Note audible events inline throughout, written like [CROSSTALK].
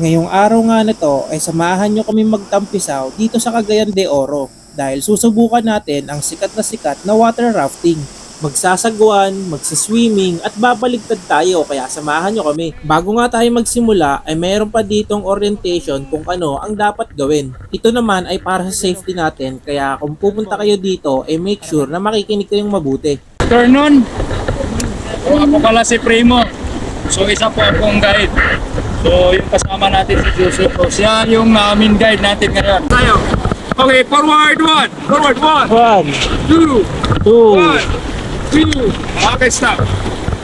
Ngayong araw nga na to ay samahan nyo kami magtampisaw dito sa Cagayan de Oro dahil susubukan natin ang sikat na sikat na water rafting. Magsasagwan, magsiswimming at babaligtad tayo kaya samahan nyo kami. Bago nga tayo magsimula ay mayroon pa ditong orientation kung ano ang dapat gawin. Ito naman ay para sa safety natin kaya kung pupunta kayo dito ay make sure na makikinig kayong mabuti. afternoon. So ako pala si Primo. So isa po akong guide. So yung kasama natin si Joseph. So siya yung namin guide natin ngayon. Tayo. Okay, forward one. Forward one. One, Two. two, One. Two. Okay, stop.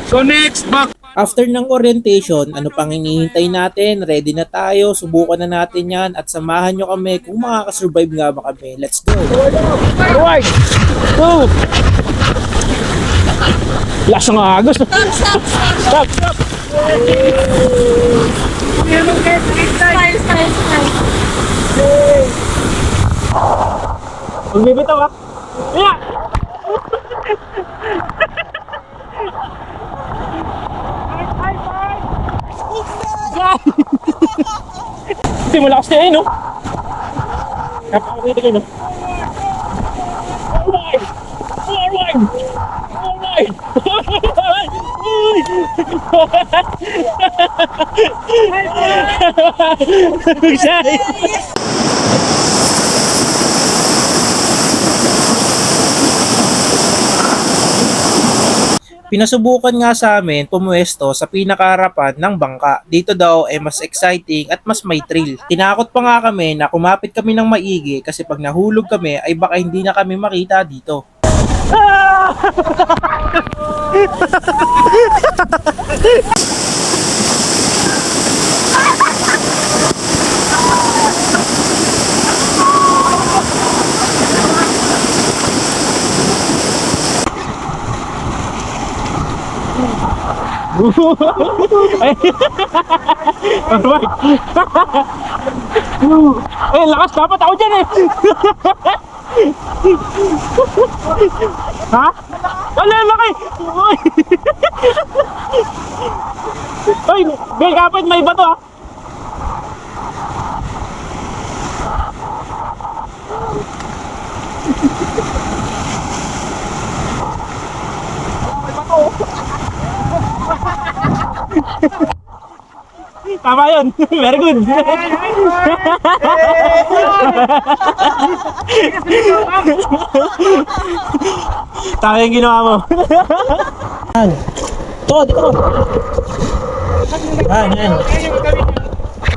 So next, back. After ng orientation, ano pang hinihintay natin? Ready na tayo, subukan na natin yan at samahan nyo kami kung makakasurvive nga ba kami. Let's go! Forward! Two! Lakas ng agos. Stop, stop, stop! Stop, Style, style, style. Magbibitaw ka. Kaya! Hindi mo lakas na yun, no? Napakakita kayo, no? Forward! Forward! Forward! Forward! Pinasubukan nga sa amin pumuesto sa pinakaharapan ng bangka. Dito daw ay mas exciting at mas may thrill. Tinakot pa nga kami na kumapit kami ng maigi kasi pag nahulog kami ay baka hindi na kami makita dito. [LAUGHS] Ay, [LAUGHS] lakas dapat ako dyan eh. [LAUGHS] ha? Wala, laki. [LAUGHS] Tama yun. [LAUGHS] Very good. Tama yung ginawa mo. Yan. Ito, dito. Yan, yan.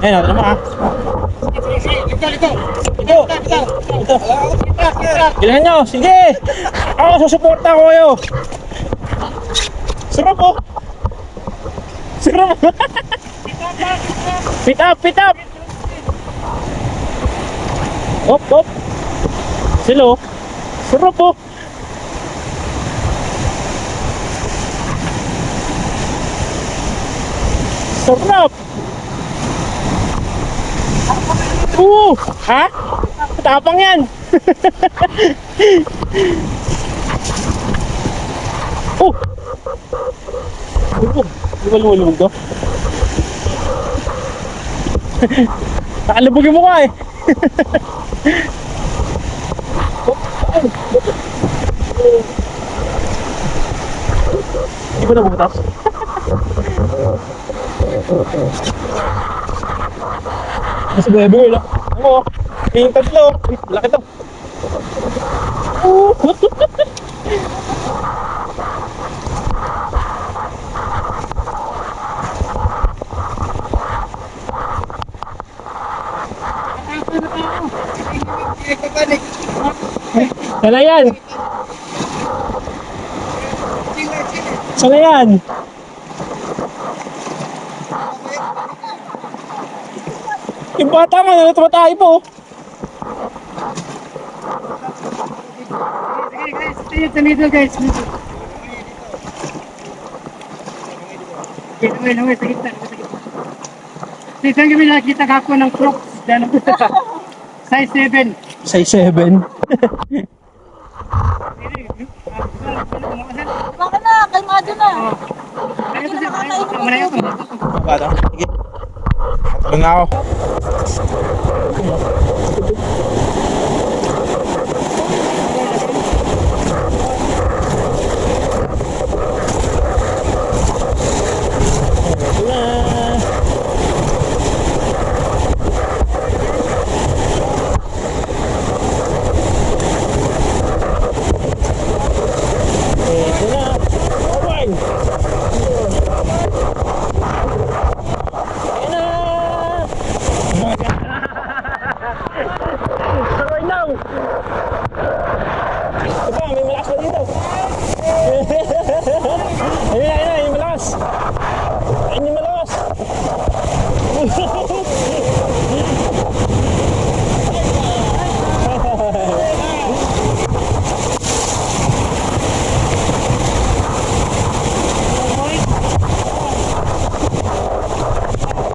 Yan, ano mo ah. Ito. Ito. Kailangan nyo. Sige. Ako, susuporta ko kayo. Sarap po. Sarap. [LAUGHS] Pit up, pit up. Hop, hop. Silo. Sarap po. Sarap. Oo. Ha? Tapang yan. [LAUGHS] oh. Lumog. Di ba lumulubog to? Nakalubog yung mukha eh. Hindi ba nabutas? Nasa bebe ko lang. Ano? Yung tatlo. Laki to. Oo. Sana yan? Sana yan? Yung bata nga na tumatay po. Sige guys, the middle guys. Middle. Okay, naway, naway, sa gitna. Sige, saan kami nakita kako ng crocs? Size 7. Size 7. Baka na, kalmado na. Bata? Sige. Ito. Doon na ako.